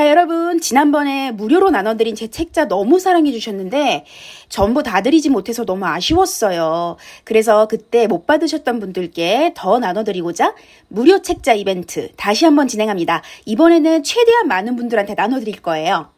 자, 여러분, 지난번에 무료로 나눠드린 제 책자 너무 사랑해주셨는데, 전부 다 드리지 못해서 너무 아쉬웠어요. 그래서 그때 못 받으셨던 분들께 더 나눠드리고자 무료 책자 이벤트 다시 한번 진행합니다. 이번에는 최대한 많은 분들한테 나눠드릴 거예요.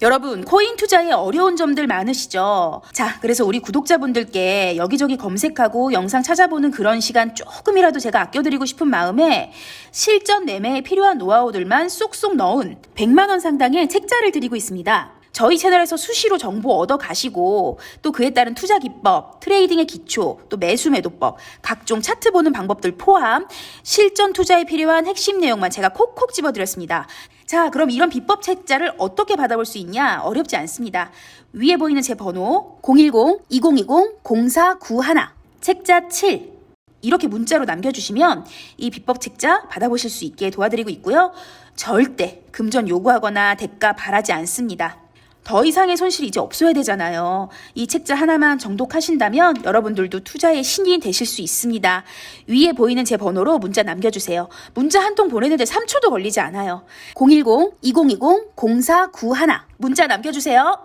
여러분, 코인 투자에 어려운 점들 많으시죠? 자, 그래서 우리 구독자분들께 여기저기 검색하고 영상 찾아보는 그런 시간 조금이라도 제가 아껴드리고 싶은 마음에 실전 매매에 필요한 노하우들만 쏙쏙 넣은 100만원 상당의 책자를 드리고 있습니다. 저희 채널에서 수시로 정보 얻어 가시고 또 그에 따른 투자 기법, 트레이딩의 기초, 또 매수 매도법, 각종 차트 보는 방법들 포함 실전 투자에 필요한 핵심 내용만 제가 콕콕 집어드렸습니다. 자, 그럼 이런 비법 책자를 어떻게 받아볼 수 있냐? 어렵지 않습니다. 위에 보이는 제 번호 010-2020-0491 책자 7 이렇게 문자로 남겨주시면 이 비법 책자 받아보실 수 있게 도와드리고 있고요. 절대 금전 요구하거나 대가 바라지 않습니다. 더 이상의 손실이 이제 없어야 되잖아요. 이 책자 하나만 정독하신다면 여러분들도 투자의 신이 되실 수 있습니다. 위에 보이는 제 번호로 문자 남겨주세요. 문자 한 통 보내는데 3초도 걸리지 않아요. 010-2020-0491 문자 남겨주세요.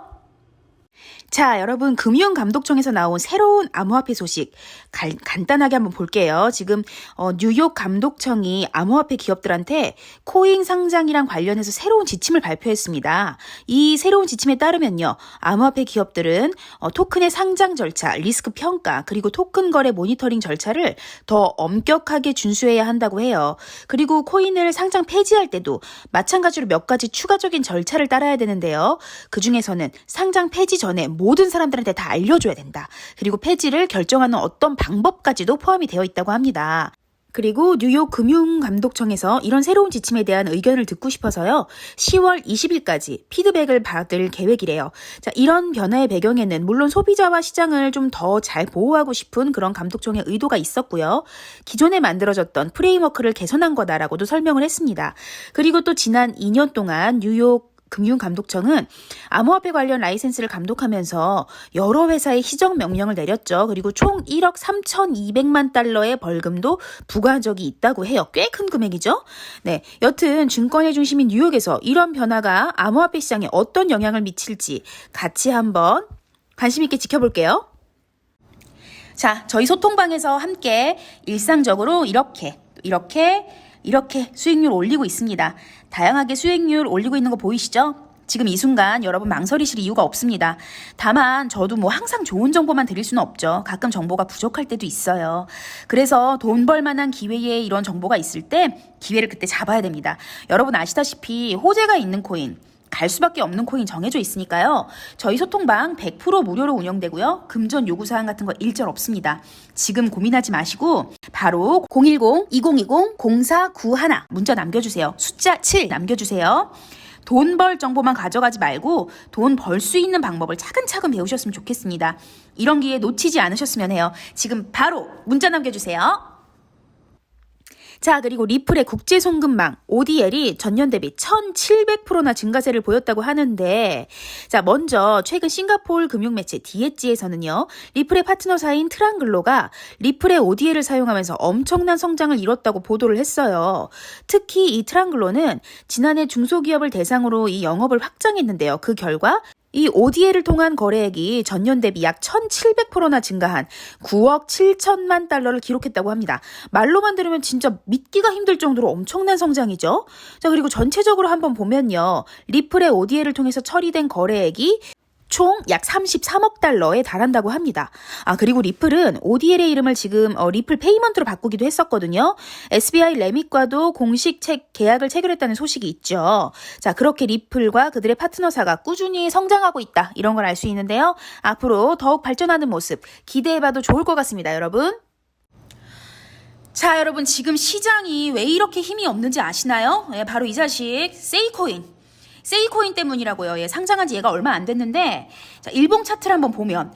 자, 여러분, 금융감독청에서 나온 새로운 암호화폐 소식 간, 간단하게 한번 볼게요. 지금 어, 뉴욕 감독청이 암호화폐 기업들한테 코인 상장이랑 관련해서 새로운 지침을 발표했습니다. 이 새로운 지침에 따르면요, 암호화폐 기업들은 어, 토큰의 상장 절차, 리스크 평가, 그리고 토큰 거래 모니터링 절차를 더 엄격하게 준수해야 한다고 해요. 그리고 코인을 상장 폐지할 때도 마찬가지로 몇 가지 추가적인 절차를 따라야 되는데요. 그 중에서는 상장 폐지 전에 모든 사람들한테 다 알려줘야 된다. 그리고 폐지를 결정하는 어떤 방법까지도 포함이 되어 있다고 합니다. 그리고 뉴욕 금융감독청에서 이런 새로운 지침에 대한 의견을 듣고 싶어서요. 10월 20일까지 피드백을 받을 계획이래요. 자, 이런 변화의 배경에는 물론 소비자와 시장을 좀 더 잘 보호하고 싶은 그런 감독청의 의도가 있었고요. 기존에 만들어졌던 프레임워크를 개선한 거다라고도 설명을 했습니다. 그리고 또 지난 2년 동안 뉴욕 금융감독청은 암호화폐 관련 라이센스를 감독하면서 여러 회사에 희정 명령을 내렸죠. 그리고 총 1억 3,200만 달러의 벌금도 부과한 적이 있다고 해요. 꽤 큰 금액이죠. 네, 여튼 증권의 중심인 뉴욕에서 이런 변화가 암호화폐 시장에 어떤 영향을 미칠지 같이 한번 관심 있게 지켜볼게요. 자, 저희 소통방에서 함께 일상적으로 이렇게 이렇게 이렇게 수익률 올리고 있습니다. 다양하게 수익률 올리고 있는 거 보이시죠? 지금 이 순간 여러분 망설이실 이유가 없습니다. 다만 저도 뭐 항상 좋은 정보만 드릴 수는 없죠. 가끔 정보가 부족할 때도 있어요. 그래서 돈 벌 만한 기회에 이런 정보가 있을 때 기회를 그때 잡아야 됩니다. 여러분 아시다시피 호재가 있는 코인 갈 수밖에 없는 코인 정해져 있으니까요. 저희 소통방 100% 무료로 운영되고요. 금전 요구사항 같은 거 일절 없습니다. 지금 고민하지 마시고 바로 010-2020-0491 문자 남겨주세요. 숫자 7 남겨주세요. 돈 벌 정보만 가져가지 말고 돈 벌 수 있는 방법을 차근차근 배우셨으면 좋겠습니다. 이런 기회 놓치지 않으셨으면 해요. 지금 바로 문자 남겨주세요. 자, 그리고 리플의 국제 송금망 ODL이 전년 대비 1,700%나 증가세를 보였다고 하는데, 자, 먼저 최근 싱가포르 금융 매체 디엣지에서는요, 리플의 파트너사인 트랑글로가 리플의 ODL을 사용하면서 엄청난 성장을 이뤘다고 보도를 했어요. 특히 이 트랑글로는 지난해 중소기업을 대상으로 이 영업을 확장했는데요. 그 결과 이 ODL을 통한 거래액이 전년 대비 약 1,700%나 증가한 9억 7천만 달러를 기록했다고 합니다. 말로만 들으면 진짜 믿기가 힘들 정도로 엄청난 성장이죠. 자, 그리고 전체적으로 한번 보면요. 리플의 ODL을 통해서 처리된 거래액이 총 약 33억 달러에 달한다고 합니다. 아, 그리고 리플은 ODL의 이름을 지금 어, 리플 페이먼트로 바꾸기도 했었거든요. SBI 레밋과도 공식 책 계약을 체결했다는 소식이 있죠. 자, 그렇게 리플과 그들의 파트너사가 꾸준히 성장하고 있다. 이런 걸 알 수 있는데요. 앞으로 더욱 발전하는 모습 기대해봐도 좋을 것 같습니다, 여러분. 자, 여러분, 지금 시장이 왜 이렇게 힘이 없는지 아시나요? 예, 바로 이 자식, 세이코인. 세이코인 때문이라고요. 예, 상장한 지 얘가 얼마 안 됐는데, 자, 일봉 차트를 한번 보면,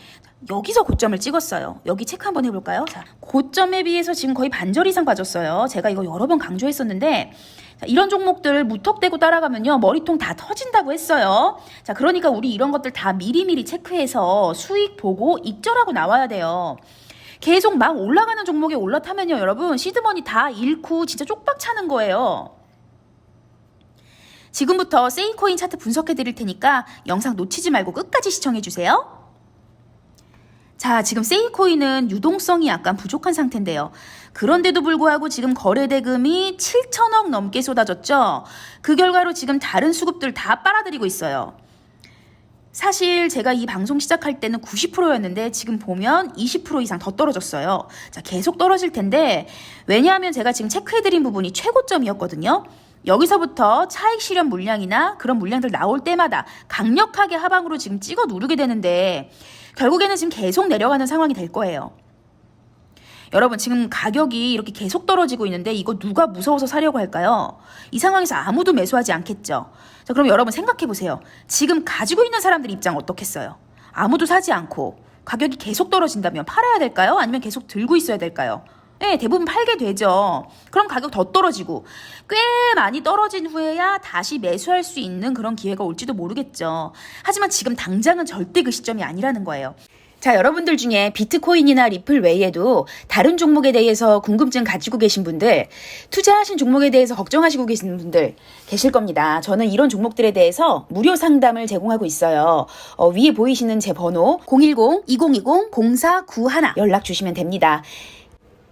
여기서 고점을 찍었어요. 여기 체크 한번 해볼까요? 자, 고점에 비해서 지금 거의 반절 이상 빠졌어요. 제가 이거 여러 번 강조했었는데, 자, 이런 종목들 무턱대고 따라가면요, 머리통 다 터진다고 했어요. 자, 그러니까 우리 이런 것들 다 미리미리 체크해서 수익 보고 익절하고 나와야 돼요. 계속 막 올라가는 종목에 올라타면요, 여러분, 시드머니 다 잃고 진짜 쪽박 차는 거예요. 지금부터 세이코인 차트 분석해 드릴 테니까 영상 놓치지 말고 끝까지 시청해 주세요. 자, 지금 세이코인은 유동성이 약간 부족한 상태인데요. 그런데도 불구하고 지금 거래 대금이 7천억 넘게 쏟아졌죠. 그 결과로 지금 다른 수급들 다 빨아들이고 있어요. 사실 제가 이 방송 시작할 때는 90%였는데 지금 보면 20% 이상 더 떨어졌어요. 자, 계속 떨어질 텐데 왜냐하면 제가 지금 체크해드린 부분이 최고점이었거든요. 여기서부터 차익 실현 물량이나 그런 물량들 나올 때마다 강력하게 하방으로 지금 찍어 누르게 되는데 결국에는 지금 계속 내려가는 상황이 될 거예요. 여러분 지금 가격이 이렇게 계속 떨어지고 있는데 이거 누가 무서워서 사려고 할까요? 이 상황에서 아무도 매수하지 않겠죠. 자 그럼 여러분 생각해 보세요. 지금 가지고 있는 사람들 입장 어떻겠어요? 아무도 사지 않고 가격이 계속 떨어진다면 팔아야 될까요? 아니면 계속 들고 있어야 될까요? 네, 대부분 팔게 되죠. 그럼 가격 더 떨어지고 꽤 많이 떨어진 후에야 다시 매수할 수 있는 그런 기회가 올지도 모르겠죠. 하지만 지금 당장은 절대 그 시점이 아니라는 거예요. 자, 여러분들 중에 비트코인이나 리플 외에도 다른 종목에 대해서 궁금증 가지고 계신 분들, 투자하신 종목에 대해서 걱정하시고 계시는 분들 계실 겁니다. 저는 이런 종목들에 대해서 무료 상담을 제공하고 있어요. 어, 위에 보이시는 제 번호 010-2020-0491 연락 주시면 됩니다.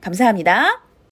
감사합니다.